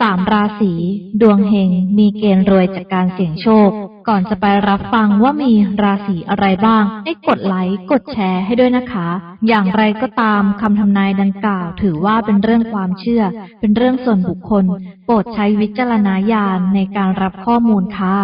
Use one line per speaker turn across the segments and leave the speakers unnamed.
สามราศีดวงเฮงมีเกณฑ์รวยจากการเสี่ยงโชค ก่อนจะไปรับฟังว่ามีราศีอะไรบ้าง ให้กดไลค์กดแชร์ให้ด้วยนะคะ อย่างไรก็ตามคำทำนายดังกล่าว ถือว่าเป็นเรื่องความเชื่อ เป็นเรื่องส่วนบุคคล โปรดใช้วิจารณญาณในการรับข้อมูลค่ะ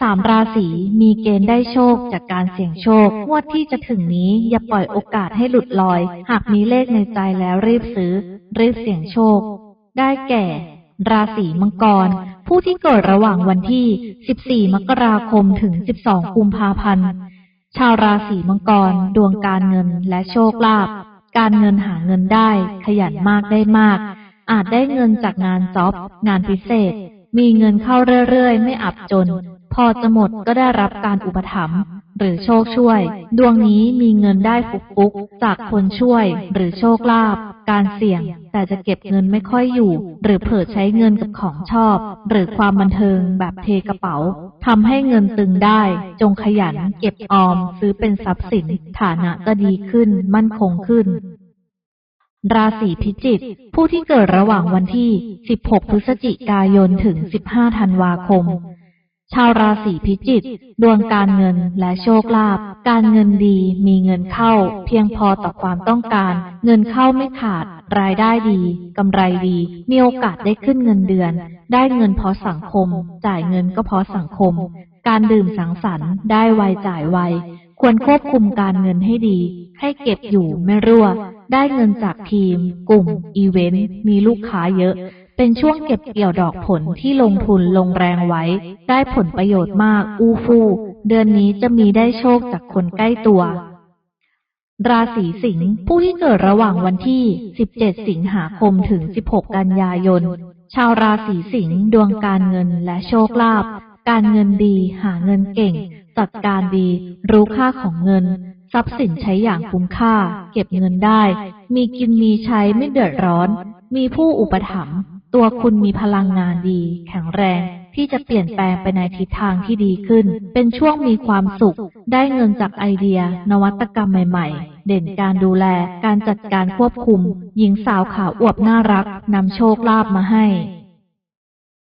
สามราศีมีเกณฑ์ได้โชคจากการเสี่ยงโชคงวดที่จะถึงนี้อย่าปล่อยโอกาสให้หลุดลอย หากมีเลขในใจแล้วรีบซื้อ รีบเสี่ยงโชค ได้แก่ ราศีมังกร ผู้ที่เกิดระหว่างวันที่ 14 มกราคมถึง 12 กุมภาพันธ์ ชาวราศีมังกร ดวงการเงินและโชคลาภ การเงินหาเงินได้ ขยันมากได้มาก อาจได้เงินจากงานจ็อบ งานพิเศษ มีเงินเข้าเรื่อยๆ ไม่อับจน พอจะหมดก็ได้รับการอุปถัมภ์หรือโชคช่วย ดวงนี้มีเงินได้ฟุกๆจากคนช่วย หรือโชคลาภการเสี่ยง แต่จะเก็บเงินไม่ค่อยอยู่ หรือเผลอใช้เงินกับของชอบ หรือความบันเทิงแบบเทกระเป๋าทำให้เงินตึงได้ จงขยัน เก็บออม ซื้อเป็นทรัพย์สิน ฐานะจะดีขึ้น มั่นคงขึ้นราศีพิจิก ผู้ที่เกิดระหว่างวันที่ 16 พฤศจิกายน ถึง 15 ธันวาคม ชาวราศีพิจิกดวงการเงินและโชคลาภการเงินดีมีเงินเข้า เพียงพอต่อความต้องการ เงินเข้าไม่ขาด รายได้ดีกำไรดี มีโอกาสได้ขึ้นเงินเดือน ได้เงินพราะสังคม จ่ายเงินก็พราะสังคม การดื่มสังสรรค์ได้ไวจ่ายไวควรควบคุมการเงินให้ดี ให้เก็บอยู่ไม่รั่ว ได้เงินจากทีม กลุ่ม อีเวนต์ มีลูกค้าเยอะ เป็นช่วงเก็บเกี่ยวดอกผลที่ลงทุนลงแรงไว้ ได้ผลประโยชน์มากอู้ฟู่เดือนนี้จะมีได้โชคจากคนใกล้ตัว ราศีสิงห์ผู้ที่เกิดระหว่างวันที่ 17 สิงหาคมถึง 16 กันยายน ชาวราศีสิงห์ดวงการเงินและโชคลาภการเงินดีหาเงินเก่ง จัดการดี รู้ค่าของเงิน ทรัพย์สินใช้อย่างคุ้มค่า เก็บเงินได้ มีกินมีใช้ไม่เดือดร้อน มีผู้อุปถัมภ์ ตัวคุณมีพลังงานดี แข็งแรง ที่จะเปลี่ยนแปลงไปในทิศทางที่ดีขึ้น เป็นช่วงมีความสุข ได้เงินจากไอเดีย นวัตกรรมใหม่ๆ เด่นการดูแล การจัดการควบคุม หญิงสาวขาวอวบน่ารักนำโชคลาภมาให้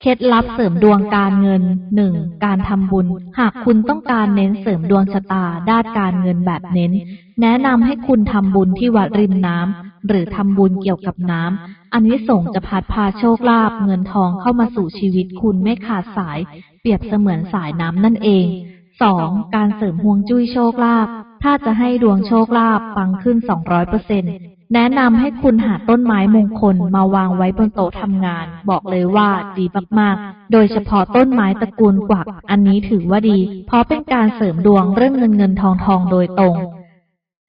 เคล็ดลับเสริมดวงการเงิน 1. การทำบุญ หากคุณต้องการเน้นเสริมดวงชะตาด้านการเงินแบบเน้น แนะนำให้คุณทำบุญที่วัดริมน้ำหรือทำบุญเกี่ยวกับน้ำ อันนี้ส่งจะพัดพาโชคลาภเงินทองเข้ามาสู่ชีวิตคุณไม่ขาดสาย เปรียบเสมือนสายน้ำนั่นเอง 2. การเสริมฮวงจุ้ยโชคลาภถ้าจะให้ดวงโชคลาภปังขึ้น 200%แนะนำให้คุณหาต้นไม้มงคลมาวางไว้บนโต๊ะทำงาน บอกเลยว่าดีมากๆ โดยเฉพาะต้นไม้ตระกูลกวัก อันนี้ถือว่าดี เพราะเป็นการเสริมดวงเรื่องเงินเงินทองทองโดยตรง